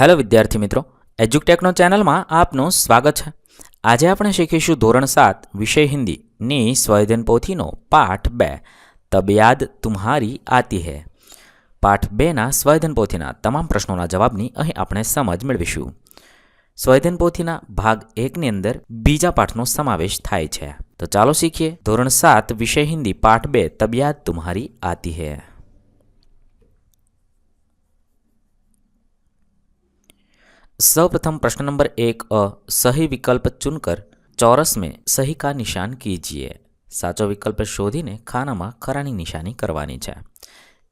Hello વિદ્યાર્થી મિત્રો એજ્યુકટેકનો ચેનલમાં આપનું સ્વાગત છે. આજે આપણે શીખીશું ધોરણ સાત, વિષય હિન્દીની સ્વયધન પોથીનો પાઠ બે, તબિયાદ તુમ્હારી આતી હૈ. પાઠ બેના સ્વયધન પોથીના તમામ પ્રશ્નોના જવાબની અહીં આપણે સમજ મેળવીશું. સ્વયધન પોથીના ભાગ એકની અંદર બીજા પાઠનો સમાવેશ થાય છે. તો ચાલો શીખીએ ધોરણ સાત, વિષય હિન્દી, પાઠ બે, તબિયાદ તુમ્હારી આતી હૈ. सर्वप्रथम प्रश्न नंबर एक अ सही विकल्प चुनकर चौरस में सही का निशान कीजिए સાચો વિકલ્પ શોધીને ખાનામાં ખરાની નિશાની કરવાની છે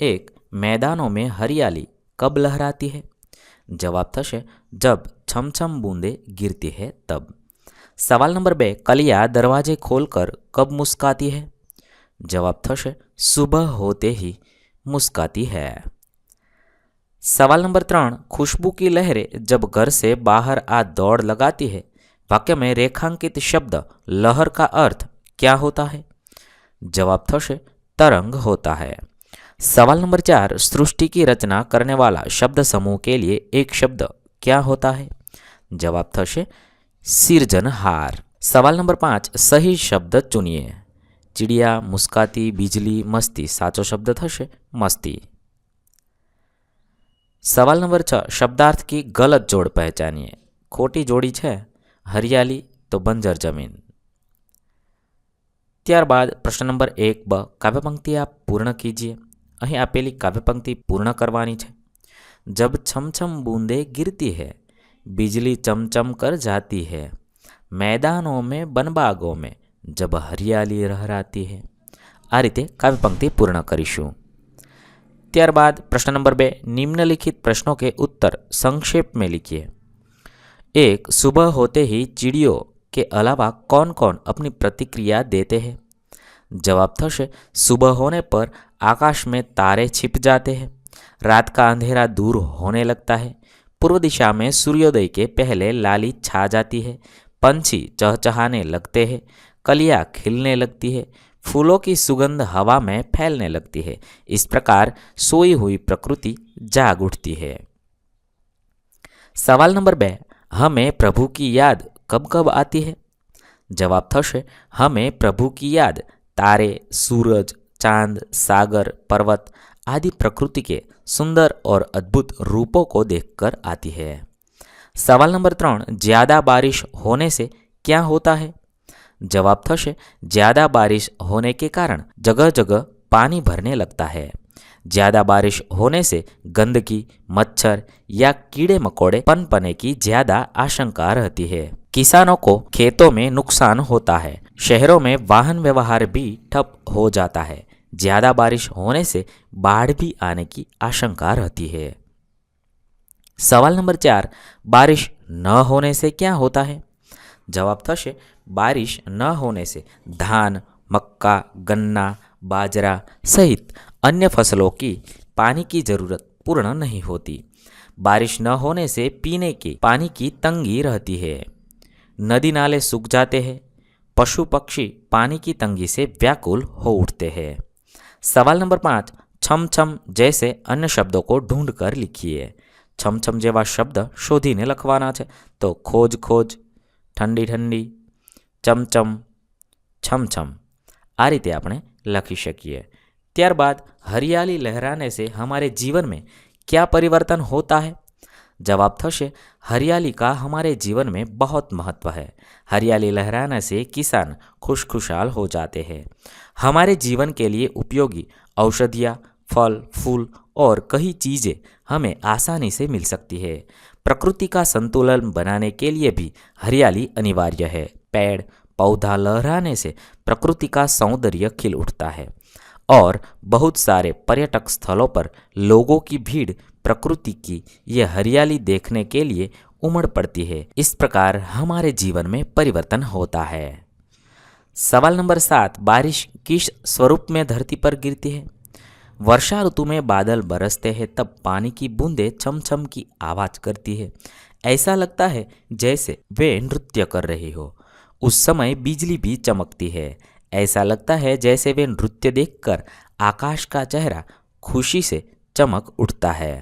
એક मैदानों में हरियाली कब लहराती है जवाब થશે जब छमछम बूंदे गिरती है तब सवाल नंबर बे कलिया दरवाजे खोलकर कब मुस्काती है जवाब થશે सुबह होते ही मुस्काती है सवाल नंबर त्रण खुशबू की लहरें जब घर से बाहर आ दौड़ लगाती है, वाक्य में रेखांकित शब्द, लहर का अर्थ क्या होता है? जवाब थशे, तरंग होता है। सवाल नंबर चार, सृष्टि की रचना करने वाला शब्द समूह के लिए एक शब्द क्या होता है? जवाब थशे सिरजनहार सवाल नंबर पाँच, सही शब्द चुनिए। चिड़िया, मुस्काती, बिजली, मस्ती, साचो शब्द थशे, मस्ती। સવાલ નંબર છ શબ્દાર્થ કી ગલત જોડ પહેચાનીએ ખોટી જોડી છે હરિયાલી તો બંજર જમીન ત્યારબાદ પ્રશ્ન નંબર એક બ કાવ્યપંક્તિ આપ પૂર્ણ કીજીએ અહીં આપેલી કાવ્યપંક્તિ પૂર્ણ કરવાની છે જબ છમછમ બૂંદે गिरती है बिजली चमचम कर जाती है मैदानों में बनबागों में जब हरियाली लहराती है આ રીતે કાવ્યપંક્તિ પૂર્ણ કરીશું ત્યારબાદ प्रश्न नंबर बे निम्नलिखित प्रश्नों के उत्तर संक्षेप में लिखिए एक सुबह होते ही चिड़ियों के अलावा कौन कौन अपनी प्रतिक्रिया देते हैं जवाब थशे सुबह होने पर आकाश में तारे छिप जाते हैं रात का अंधेरा दूर होने लगता है पूर्व दिशा में सूर्योदय के पहले लाली छा जाती है पंछी चहचहाने लगते हैं कलियाँ खिलने लगती है फूलों की सुगंध हवा में फैलने लगती है। इस प्रकार सोई हुई प्रकृति जाग उठती है। सवाल नंबर बे, हमें प्रभु की याद कब कब आती है? जवाब थशे, हमें प्रभु की याद तारे, सूरज, चाँद, सागर, पर्वत आदि प्रकृति के सुंदर और अद्भुत रूपों को देखकर आती है। सवाल नंबर त्रण, ज़्यादा बारिश होने से क्या होता है? जवाब थशे, ज़्यादा बारिश होने के कारण जगह जगह पानी भरने लगता है। ज़्यादा बारिश होने से गंदगी, मच्छर या कीड़े मकोड़े, पनपने की ज़्यादा आशंका रहती है। किसानों को खेतों में नुकसान होता है, शहरों में वाहन व्यवहार भी ठप हो जाता है। ज़्यादा बारिश होने से बाढ़ भी आने की आशंका रहती है। सवाल नंबर चार, बारिश न होने से क्या होता है? जवाब थशे बारिश न होने से धान मक्का गन्ना बाजरा सहित अन्य फसलों की पानी की जरूरत पूर्ण नहीं होती बारिश न होने से पीने की पानी की तंगी रहती है नदी नाले सूख जाते हैं पशु पक्षी पानी की तंगी से व्याकुल हो उठते हैं सवाल नंबर पाँच छम छम जैसे अन्य शब्दों को ढूंढ कर लिखिए छम छम જેવા શબ્દ શોધીને લખવાના છે તો ખોજ ખોજ ઠંડી ઠંડી ચમચમ છમછમ આ રીતે આપણે લખી શકીએ ત્યારબાદ हरियाली लहराने से हमारे जीवन में क्या परिवर्तन होता है जवाब थशे हरियाली का हमारे जीवन में बहुत महत्व है हरियाली लहराने से किसान खुश खुशहाल हो जाते हैं हमारे जीवन के लिए उपयोगी औषधियाँ फल फूल और कई चीज़ें हमें आसानी से मिल सकती है प्रकृति का संतुलन बनाने के लिए भी हरियाली अनिवार्य है। पेड़, पौधा लहराने से प्रकृति का सौंदर्य खिल उठता है और बहुत सारे पर्यटक स्थलों पर लोगों की भीड़ प्रकृति की ये हरियाली देखने के लिए उमड़ पड़ती है। इस प्रकार हमारे जीवन में परिवर्तन होता है। सवाल नंबर सात, बारिश किस स्वरूप में धरती पर गिरती है? वर्षा ऋतु में बादल बरसते हैं तब पानी की बूंदें छम छम की आवाज करती है ऐसा लगता है जैसे वे नृत्य कर रही हो उस समय बिजली भी चमकती है ऐसा लगता है जैसे वे नृत्य देखकर आकाश का चेहरा खुशी से चमक उठता है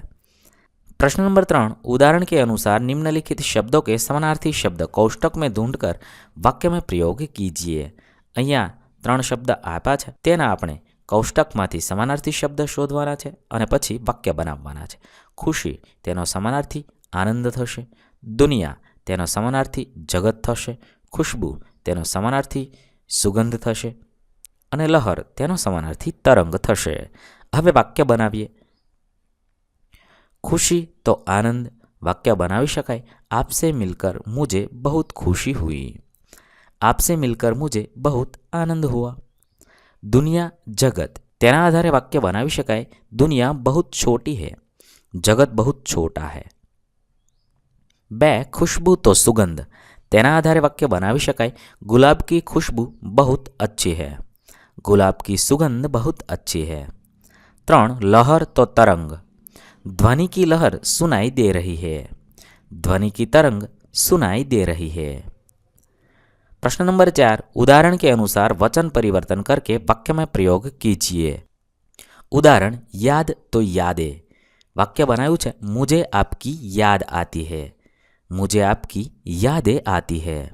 प्रश्न नंबर त्रण उदाहरण के अनुसार निम्नलिखित शब्दों के समानार्थी शब्द कोष्टक में ढूंढकर वाक्य में प्रयोग कीजिए અહીંયા ત્રણ શબ્દ આપ્યા છે તેના આપણે કૌષ્ટકમાંથી સમાનાર્થી શબ્દ શોધવાના છે અને પછી વાક્ય બનાવવાના છે. ખુશી તેનો સમાનાર્થી આનંદ થશે. દુનિયા તેનો સમાનાર્થી જગત થશે. ખુશ્બુ તેનો સમાનાર્થી સુગંધ થશે. અને લહર તેનો સમાનાર્થી તરંગ થશે. હવે વાક્ય બનાવીએ. ખુશી તો આનંદ. વાક્ય બનાવી શકાય. આપસે મિલકર મુજે બહુત ખુશી હુઈ. આપસે મિલકર મુજે બહુત આનંદ હુઆ. दुनिया, जगत। तेना आधारे वाक्य बनावी शकाय। दुनिया बहुत छोटी है। जगत बहुत छोटा है। बे, खुशबू तो सुगंध। तेना आधारे वाक्य बनावी शकाय। गुलाब की खुशबू बहुत अच्छी है। गुलाब की सुगंध बहुत अच्छी है। त्रण लहर तो तरंग। ध्वनि की लहर सुनाई दे रही है। ध्वनि की तरंग सुनाई दे रही है। प्रश्न नंबर चार, उदाहरण के अनुसार वचन परिवर्तन करके वाक्य में प्रयोग कीजिए। उदाहरण, याद तो यादें। वाक्य बनाયું છે मुझे आपकी याद आती है। मुझे आपकी यादें आती है।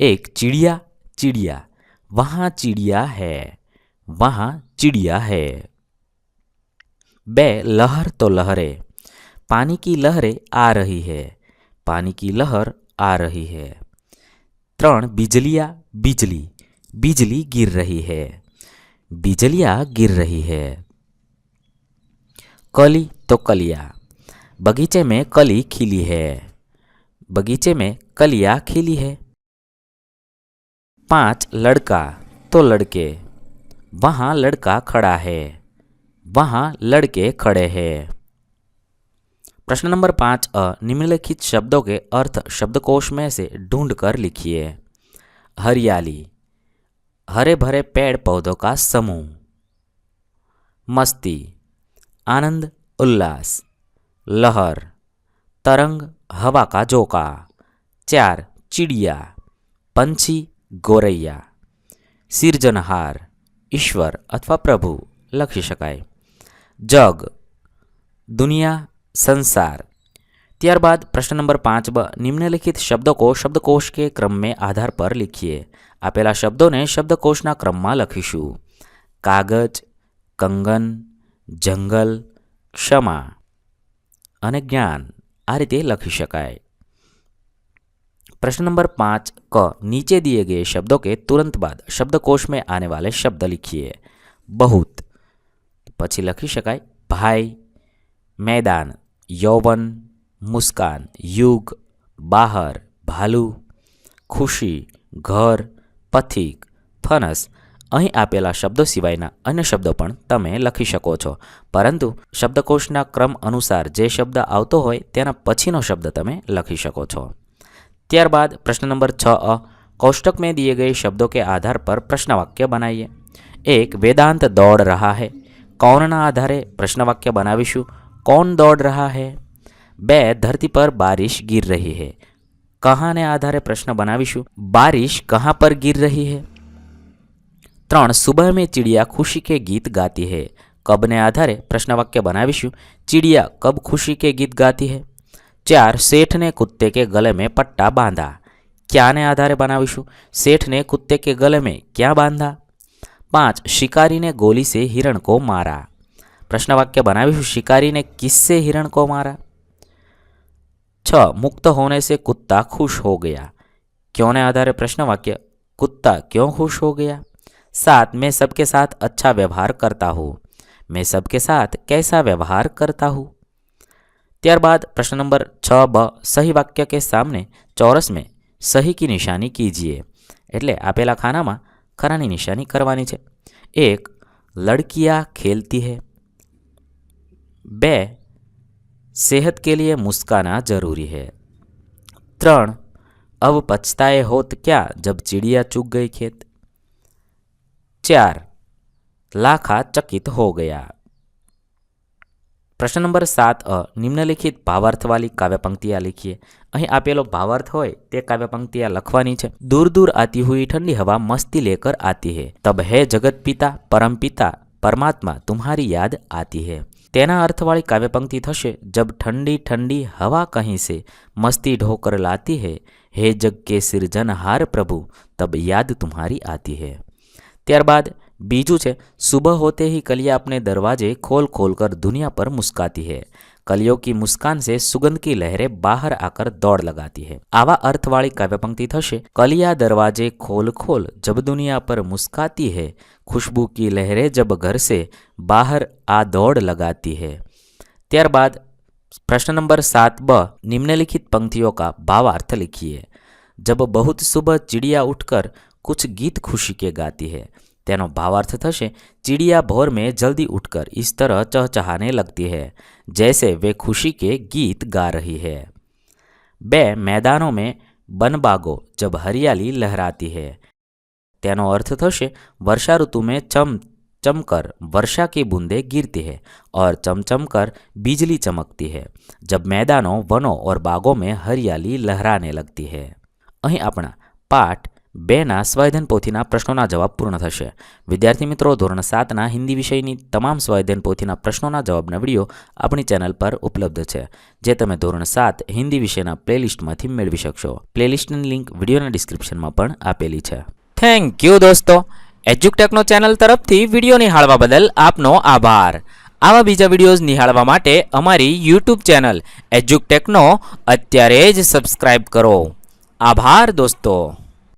एक, चिड़िया चिड़िया। वहाँ चिड़िया है। वहाँ चिड़िया है। बे, लहर तो लहरें। पानी की लहरें आ रही है। पानी की लहर आ रही है। त्रण बिजलिया बिजली बिजली गिर रही है बिजलियाँ गिर रही है कली तो कलिया बगीचे में कली खिली है बगीचे में कलिया खिली है पाँच लड़का तो लड़के वहाँ लड़का खड़ा है वहाँ लड़के खड़े हैं प्रश्न नंबर पाँच, अ, निम्नलिखित शब्दों के अर्थ शब्दकोश में से ढूंढ कर लिखिए। हरियाली हरे भरे पेड़ पौधों का समूह। मस्ती, आनंद, उल्लास। लहर, तरंग, हवा का झोंका। चार, चिड़िया, पंछी, गोरैया। सिरजनहार ईश्वर अथवा प्रभु, लक्ष्य शकाय। जग, दुनिया संसार ત્યારબાદ પ્રશ્ન નંબર પાંચ બ નિમ્નલિખિત શબ્દો को શબ્દકોશ के क्रम में आधार पर लिखिए આપેલા શબ્દોને શબ્દકોશના ક્રમમાં લખીશું કાગજ કંગન જંગલ ક્ષમા અને જ્ઞાન આ રીતે લખી શકાય प्रश्न नंबर पाँच क नीचे दिए गए शब्दों के तुरंत बाद शब्दकोश में आने वाले शब्द लिखिए बहुत પછી લખી શકાય ભાઈ મેદાન યૌવન, મુસ્કાન, યુગ, બહાર, ભાલુ, ખુશી, ઘર, પથિક, ફનસ અહીં આપેલા શબ્દો સિવાયના અન્ય શબ્દો પણ તમે લખી શકો છો. પરંતુ શબ્દકોશના ક્રમ અનુસાર જે શબ્દ આવતો હોય તેના પછીનો શબ્દ તમે લખી શકો છો. ત્યારબાદ પ્રશ્ન નંબર છ અ કોષ્ટક મેં દિએ ગए શબ્દો કે આધાર પર પ્રશ્નવાક્ય બનાવીએ એક, વેદાંત દોડ રહા હૈ. કૌનના આધારે પ્રશ્નવાક્ય બનાવીશું? कौन दौड़ रहा है બે ધરતી પર बारिश गिर रही है કહાને આધારે પ્રશ્ન બનાવીશું बारिश कहाँ पर गिर रही है ત્રણ सुबह में चिड़िया खुशी के गीत गाती है કબને આધારે પ્રશ્ન વાક્ય બનાવીશું चिड़िया कब खुशी के गीत गाती है ચાર सेठ ने कुत्ते के गले में पट्टा बांधा ક્યાને આધારે બનાવીશું सेठ ने कुत्ते के गले में क्या बांधा पाँच शिकारी ने गोली से हिरण प्रश्नवाक्य बनाशु शिकारी ने किससे हिरण को मारा? छ, मुक्त होने से कुत्ता खुश हो गया। क्यों ने आधार प्रश्नवाक्य? कुत्ता क्यों खुश हो गया? सात मैं सबके साथ अच्छा व्यवहार करता हूँ। मैं सबके साथ कैसा व्यवहार करता हूँ? त्यारबाद प्रश्न नंबर छ ब, सही वाक्य के सामने चौरस में सही की निशानी कीजिए। एटले आपेला खाना में खरानी निशानी करवा एक, लड़कियाँ खेलती है। બે सेहत के लिए मुस्काना जरूरी है त्रण अब पछताए होत क्या जब चिड़िया चुग गई खेत चार लाखा चकित हो गया પ્રશ્ન નંબર સાત અ નિમ્નલિખિત ભાવાર્થવાળી કાવ્ય પંક્તિયા લીખીએ અહીં આપેલો ભાવાર્થ હોય તે કાવ્ય પંક્તિયા લખવાની છે दूर दूर आती हुई ठंडी हवा मस्ती लेकर आती है तब है जगत पिता परम पिता परमात्मा तुम्हारी याद आती है તેના અર્થવાળી કાવ્યપંક્તિ થશે જબ ઠંડી ઠંડી હવા કહી સે મસ્તી ઢોકર લાતી હે હે જગ કે સિરજનહાર પ્રભુ તબ યાદ તુમ્હારી આતી હે ત્યારબાદ બીજું છે સુબહ હોતે ही कलिया अपने दरवाजे खोल खोल कर दुनिया पर मुस्काती है कलियों की मुस्कान से सुगंध की लहरें बाहर आकर दौड़ लगाती है આવા અર્થવાળી કાવ્યપંક્તિ થશે કલિયા દરવાજે ખોલ ખોલ જબ દુનિયા પર મુસ્કાતી है खुशबू की लहरें जब घर से बाहर आ दौड़ लगाती है ત્યારબાદ प्रश्न नंबर सात ब निम्नलिखित पंक्तियों का भावार्थ लिखिए जब बहुत सुबह चिड़िया उठकर कुछ गीत खुशी के गाती है તેનો ભાવાર્થ થશે चिड़िया भोर में जल्दी उठकर इस तरह चहचहाने लगती है जैसे वे खुशी के गीत गा रही है बे मैदानों में बनबागो जब हरियाली लहराती है તેનો અર્થ થશે વર્ષા ઋતુ में चम चमकर वर्षा की बूंदें गिरती है और चमचम कर बिजली चमकती है जब मैदानों वनों और बागों में हरियाली लहराने लगती है અહીં આપણા પાઠ બેના સ્વાધ્યાયન પોથીના પ્રશ્નોના જવાબ પૂર્ણ થશે. વિદ્યાર્થી મિત્રો, ધોરણ સાતના હિન્દી વિષયની તમામ સ્વાધ્યાયન પોથીના પ્રશ્નોના જવાબના વીડિયો આપણી ચેનલ પર ઉપલબ્ધ છે, જે તમે ધોરણ સાત હિન્દી વિષયના પ્લેલિસ્ટમાંથી મેળવી શકશો. પ્લેલિસ્ટની લિંક વિડીયોના ડિસ્ક્રિપ્શનમાં પણ આપેલી છે. થેન્ક યુ દોસ્તો! એજ્યુકટેકનો ચેનલ તરફથી વીડિયો નિહાળવા બદલ આપનો આભાર. આવા બીજા વિડીયોઝ નિહાળવા માટે અમારી યુટ્યુબ ચેનલ એજ્યુકટેકનો અત્યારે જ સબસ્ક્રાઇબ કરો. આભાર દોસ્તો!